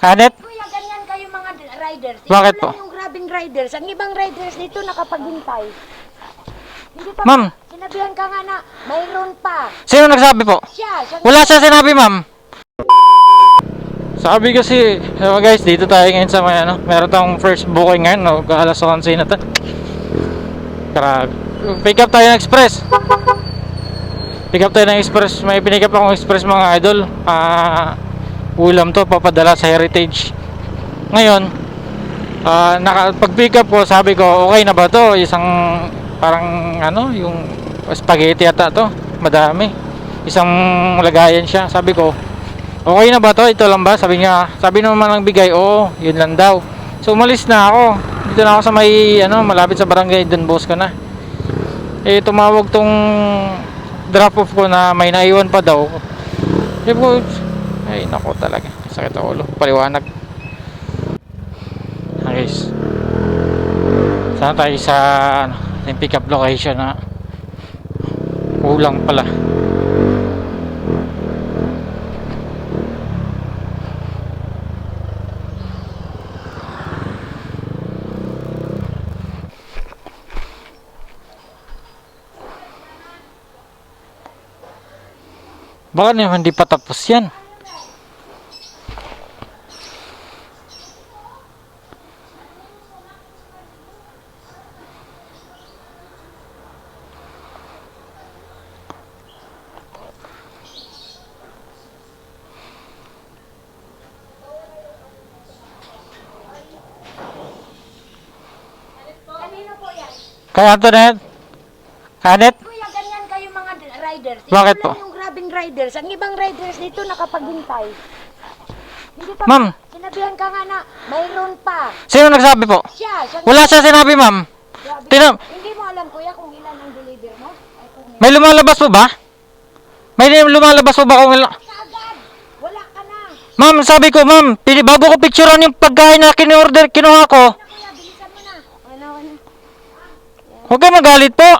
Kanet? Kuya, ganyan kayo mga riders. Bakit Ito po? lang yung grabing riders. Ang ibang riders dito nakapaghintay. Hindi pa Ma'am. Sinabihan ka nga na mayroon pa. Sino nagsabi po? Siya, siya Wala siya sinabi, ma'am. Sabi kasi, ewan guys, dito tayo ngayon sa may ano, meron tayong first booking ngayon, no, alas 11 na to. Tara, pick up tayo ng express. Pick up tayo ng express, may pinick up akong express mga idol. Ah, ulam to, papadala sa heritage. Ngayon, ah, naka, pag pick up ko, sabi ko, okay na ba to? Isang, parang, ano, yung spaghetti ata to, madami. Isang lagayan siya, sabi ko, Okay na ba to? Ito lang ba? Sabi niya, sabi naman ng bigay, oo, yun lang daw. So umalis na ako. Dito na ako sa may, ano, malapit sa barangay, Don Bosco na. Eh, tumawag tong drop off ko na may naiwan pa daw. Ko, ay, nako talaga. Sakit ang ulo. Paliwanag. Guys. Sana tayo sa ano, yung pick up location na kulang pala. Baka naman di pa tapos yan. Kaya Antoinette? Kanet? Kuya, ganyan kayo mga riders. Ito Bakit lang po? yung grabing riders. Ang ibang riders dito nakapaghintay. Hindi pa Ma'am. Sinabihan ka nga na mayroon pa. Sino nagsabi po? Siya, siya Wala siya sinabi, ma'am. Grabe. Tina- Hindi mo alam kuya kung ilan ang deliver mo? Ay, kung may... May lumalabas po ba? May lumalabas po ba kung ilan? Kaagad! Wala ka na! Ma'am, sabi ko, ma'am, pili bago ko picturean yung pagkain na kinu-order, kinuha ko. Na kuya, bilisan mo na! Ano, ano? Huwag kayo magalit po.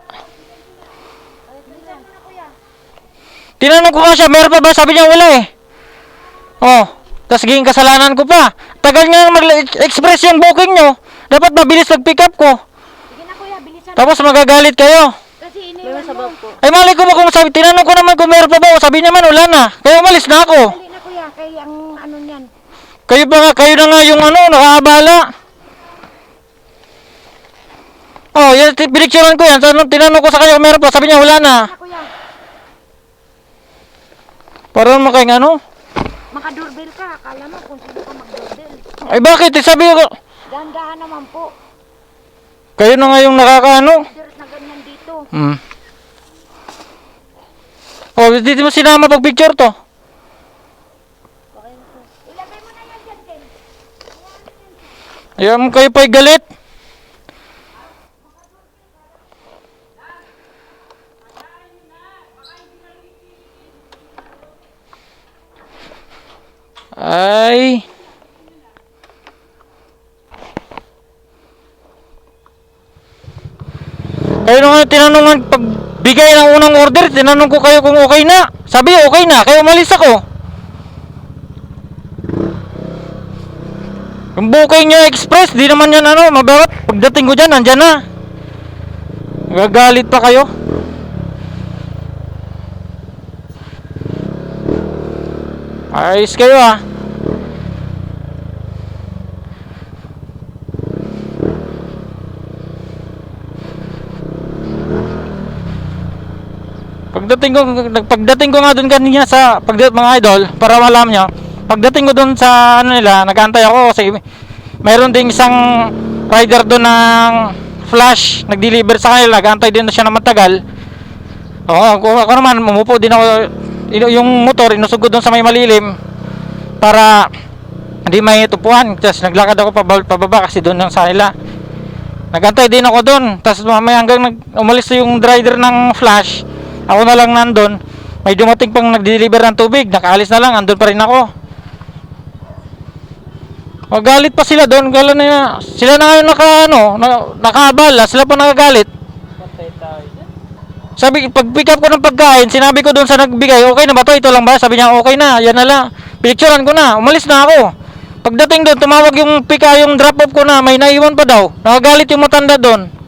Tinanong ko nga siya, meron pa ba? Sabi niya, wala eh. Oh, tapos giging kasalanan ko pa. Tagal nga mag-express yung booking nyo. Dapat mabilis mag-pick up ko. Sige na kuya, bilisan. Tapos magagalit kayo. Kasi iniwan mo. Ay, mali ko ba kung sabi, tinanong ko naman kung meron pa ba. Sabi naman, wala na. Kaya umalis na ako. Dali na kuya, kay ang ano niyan. Kayo ba nga, kayo na nga yung ano, nakaabala. Ti- pinicturean ko yan. Tanong, tinanong ko sa kanya kung meron pa. Sabi niya, wala na. Na kuya, Para naman kayong ano. makadoorbell ka. Akala mo kung sino ka mag-doorbell. Ay, bakit? Eh, sabi ko, Dahan-dahan naman po. kayo na nga yung nakakaano. Dirt na ganyan dito. Hmm. Oh, dito mo sinama pag picture to. Ilagay mo na yan dyan, Ken. Ayan, kayo pa'y galit. Ay. Kayo na nga tinanungan pag bigay ng unang order, tinanong ko kayo kung okay na. Sabi okay na, kaya umalis ako. Yung booking niya express, di naman yan ano, mabarat. Pagdating ko dyan, nandyan na. Gagalit pa kayo. Ayos kayo ah. Pagdating ko pagdating ko nga doon kanina sa pagdating mga idol para malaman nyo pagdating ko doon sa ano nila nagantay ako kasi mayroon ding isang rider doon ng flash nag-deliver sa kanila nagantay din na siya na matagal oo ako, ako naman umupo din ako yung motor inusugod doon sa may malilim para hindi may tupuan tapos naglakad ako pababa, kasi doon lang sa kanila Nagantay din ako doon. Tapos mamaya hanggang nag umalis yung driver ng flash. Ako na lang nandun. May dumating pang nag-deliver ng tubig. Nakaalis na lang. Andun pa rin ako. Magalit pa sila doon. Gala na Sila na ngayon naka, ano, na. Sila pa nagagalit. Sabi, pag pick up ko ng pagkain, sinabi ko doon sa nagbigay, okay na ba to? Ito lang ba? Sabi niya, okay na. Yan na lang. Pinicturean ko na. Umalis na ako. Pagdating doon, tumawag yung pika yung drop off ko na may naiwan pa daw. Nakagalit yung matanda doon.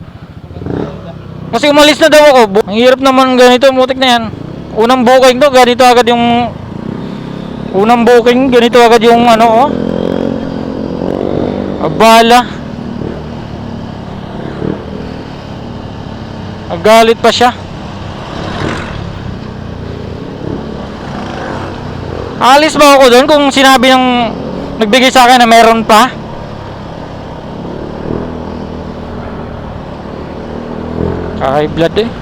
Kasi umalis na daw ako. Ang hirap naman ganito, mutik na yan. Unang booking to, ganito agad yung... Unang booking, ganito agad yung ano, oh. Abala. Nagalit pa siya. Alis ba ako doon kung sinabi ng nagbigay sa akin na meron pa? High blood eh.